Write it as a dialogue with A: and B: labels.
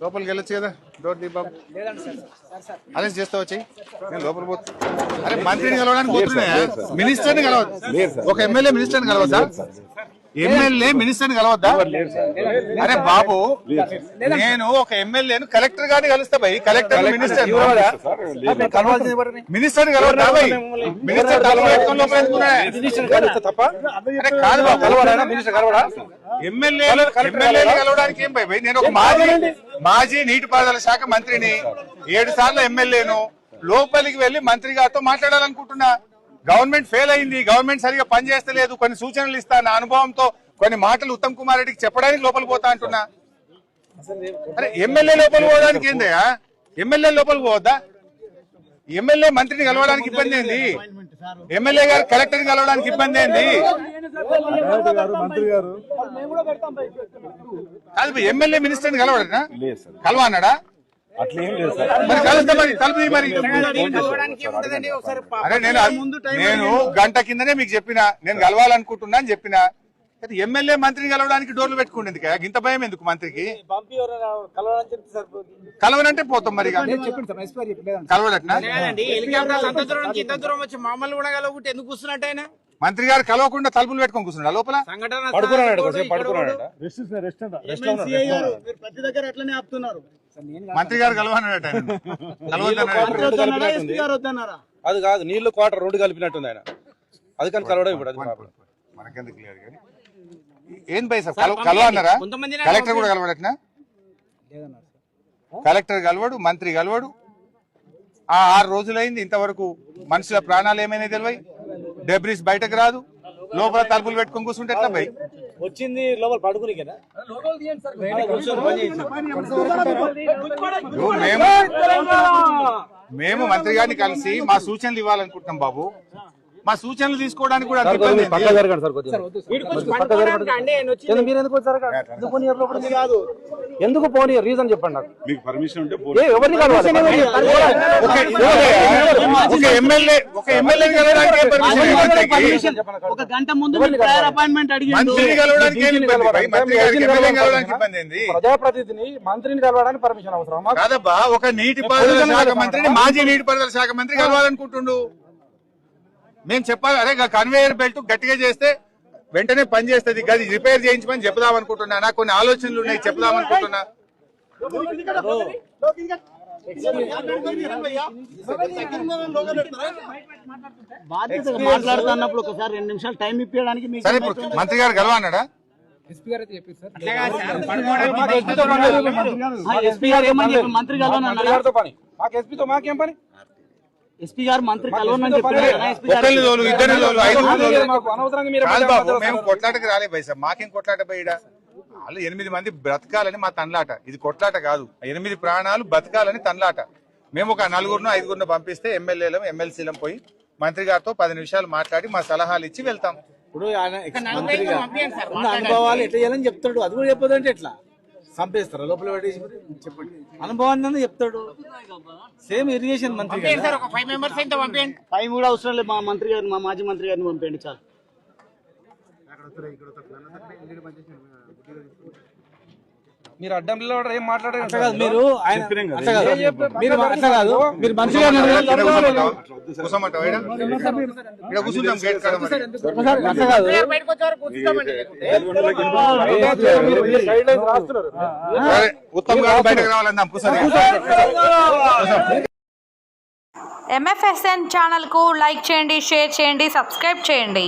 A: లోపలికి వెళ్ళొచ్చు కదా? డోర్ దీ బాబు. అరెస్ట్ చేస్తా వచ్చి. నేను లోపల పోతా. అరే మంత్రిని కలవడానికి పోతున్నా మినిస్టర్ని కలవద్దు. ఒక ఎమ్మెల్యే మినిస్టర్ని కలవద్దా? ఎమ్మెల్యే మినిస్టర్ని కలవద్దా? అరే బాబు నేను ఒక ఎమ్మెల్యేను కలెక్టర్ గారిని కలుస్తా భయ్ కలెక్టర్ మినిస్టర్ మినిస్టర్ కలవద్దా? భయ్ మినిస్టర్ కాదు
B: మినిస్టర్
A: ఎమ్మెల్యేలు కలవడానికి ఏం భయ్ నేను ఒక మాజీ మాజీ నీటిపారుదల శాఖ మంత్రిని ఏడు సార్లు ఎమ్మెల్యేను లోపలికి వెళ్ళి మంత్రి గారితో మాట్లాడాలనుకుంటున్నా. గవర్నమెంట్ ఫెయిల్ అయింది గవర్నమెంట్ సరిగా పనిచేస్తలేదు కొన్ని సూచనలు ఇస్తా నా అనుభవంతో కొన్ని మాటలు ఉత్తమ్ కుమార్ రెడ్డికి చెప్పడానికి లోపలికి పోతా అంటున్నా. అరే ఎమ్మెల్యే లోపల పోవడానికి ఏందయ్యా? ఎమ్మెల్యే లోపలికి పోవద్దా? ఎమ్మెల్యే మంత్రిని కలవడానికి ఇబ్బంది ఏంది? ఎమ్మెల్యే గారు కలెక్టర్ కలవడానికి ఇబ్బంది ఏంది? కాదు ఎమ్మెల్యే మినిస్టర్ కలవడనా?
B: లేదు సార్.
A: కలవ అన్నాడా?
B: అట్లా ఏం లేదు సార్.
A: అరే నేను నేను గంట కిందనే మీకు చెప్పిన నేను కలవాలనుకుంటున్నా అని చెప్పిన. అయితే ఎమ్మెల్యే మంత్రిని కలవడానికి డోర్లు పెట్టుకోండి ఎందుకు? ఇంత భయం ఎందుకు మంత్రికి? కలవనంటే పోతాం మరి
C: ఆయన?
A: మంత్రి గారు కలవకుండా తలుపులు పెట్టుకొని కూర్చున్నా లోపల?
B: పడుకున్నాడు పడుకున్నాడు
D: ప్రతి దగ్గర అట్లనే ఆపుతున్నారు.
A: మంత్రి గారు కలవన్నాడట
B: అది కాదు నీళ్ళు క్వార్టర్ రెండు కలిపినట్టుంది ఆయన. అది కానీ కలవడం ఇప్పుడు అది ప్రాబ్లం.
A: మనకెందుకు క్లియర్ కానీ. ఏం భయ సార్ కలవ కలవ అన్నారా
C: కొంతమందిని
A: కలెక్టర్ కూడా కలవడట్నా కలెక్టర్ కలవడు మంత్రి కలవడు. ఆ ఆరు రోజులైంది ఇంతవరకు మనుషుల ప్రాణాలు ఏమైనా తెలివై? డెబ్రిస్ బయటకు రాదు. లోపల తలుపులు పెట్టుకొని కూర్చుంటే ఎట్లా భయ్?
D: వచ్చింది లోపల పడుకుని కదా
A: ఇప్పుడు మేము మేము మంత్రి గారిని కలిసి మా సూచనలు ఇవ్వాలనుకుంటున్నాం బాబు. మా సూచనలు తీసుకోవడానికి కూడా అంత ఇబ్బంది ఏంది?
B: పక్క జరగండి సార్ కొద్దిగా మీరు ఎందుకు వచ్చారు అక్కడ? ఎందుకు పోనీ రీజన్ చెప్పండి నాకు.
E: మీకు పర్మిషన్ ఉంటే
B: ఏ, ఎవరిని
A: ఒక
D: గంట ముందు అపాయింట్మెంట్
B: ప్రజాప్రతినిధిని మంత్రిని కలవడానికి పర్మిషన్ అవసరం
A: కాదబ్బా ఒక నీటిపారుదల శాఖ మంత్రిని మాజీ నీటిపారుదల శాఖ మంత్రి కలవాలనుకుంటుండు. మేము చెప్పాలి అరే కన్వేయర్ బెల్ట్ గట్టిగా చేస్తే వెంటనే పని చేస్తుంది. గది రిపేర్ చేయించమని చెప్దాం అనుకుంటున్నా. నాకు కొన్ని ఆలోచనలు ఉన్నాయి చెప్దాం అనుకుంటున్నా.
D: మాట్లాడుతున్నప్పుడు ఒకసారి రెండు నిమిషాలు టైం ఇప్పించడానికి
A: మంత్రి గారు
B: మాకు ఎస్పీతో మాకేం పని?
D: ఎస్పీ గారు మంత్రి కలవనని చెప్పారు
A: తోలు తోలు తోలు. కాదు బాబు మేము కొట్లాటకి రాలే పైసా. మాకేం కొట్లాట పోయిడా వాళ్ళు ఎనిమిది మంది బ్రతకాలని మా తన్లాట. ఇది కొట్లాట కాదు. ఎనిమిది ప్రాణాలు బతకాలని తన్లాట. మేము ఒక నలుగురును ఐదుగురును పంపిస్తే ఎమ్మెల్యేలం ఎమ్మెల్సీలం పోయి మంత్రి గారితో పది నిమిషాలు మాట్లాడి మా సలహాలు ఇచ్చి వెళ్తాం.
D: ఇప్పుడు ఆయన అనుభవాలు ఎట్లా చేయాలని చెప్తాడు అది కూడా చెప్పదంటే ఎట్లా? చంపేస్తారా లోపల పెట్టేసి చెప్పండి. అనుభవాన్ని చెప్తాడు. సేమ్ ఇరిగేషన్ మంత్రి
C: పంపించండి సార్ ఒక ఫైవ్
D: కూడా అవసరం లేదు. మా మంత్రి గారిని మా మాజీ మంత్రి గారిని పంపండి చాలు.
B: మీరు అడ్డం నిలబడరు, ఏం మాట్లాడారు
D: మీరు కాదు
A: ఉత్తమ్ గారు బయటకు
F: ఎంఎఫ్ఎస్ఎన్ ఛానల్కు లైక్ చేయండి షేర్ చేయండి సబ్స్క్రైబ్ చేయండి.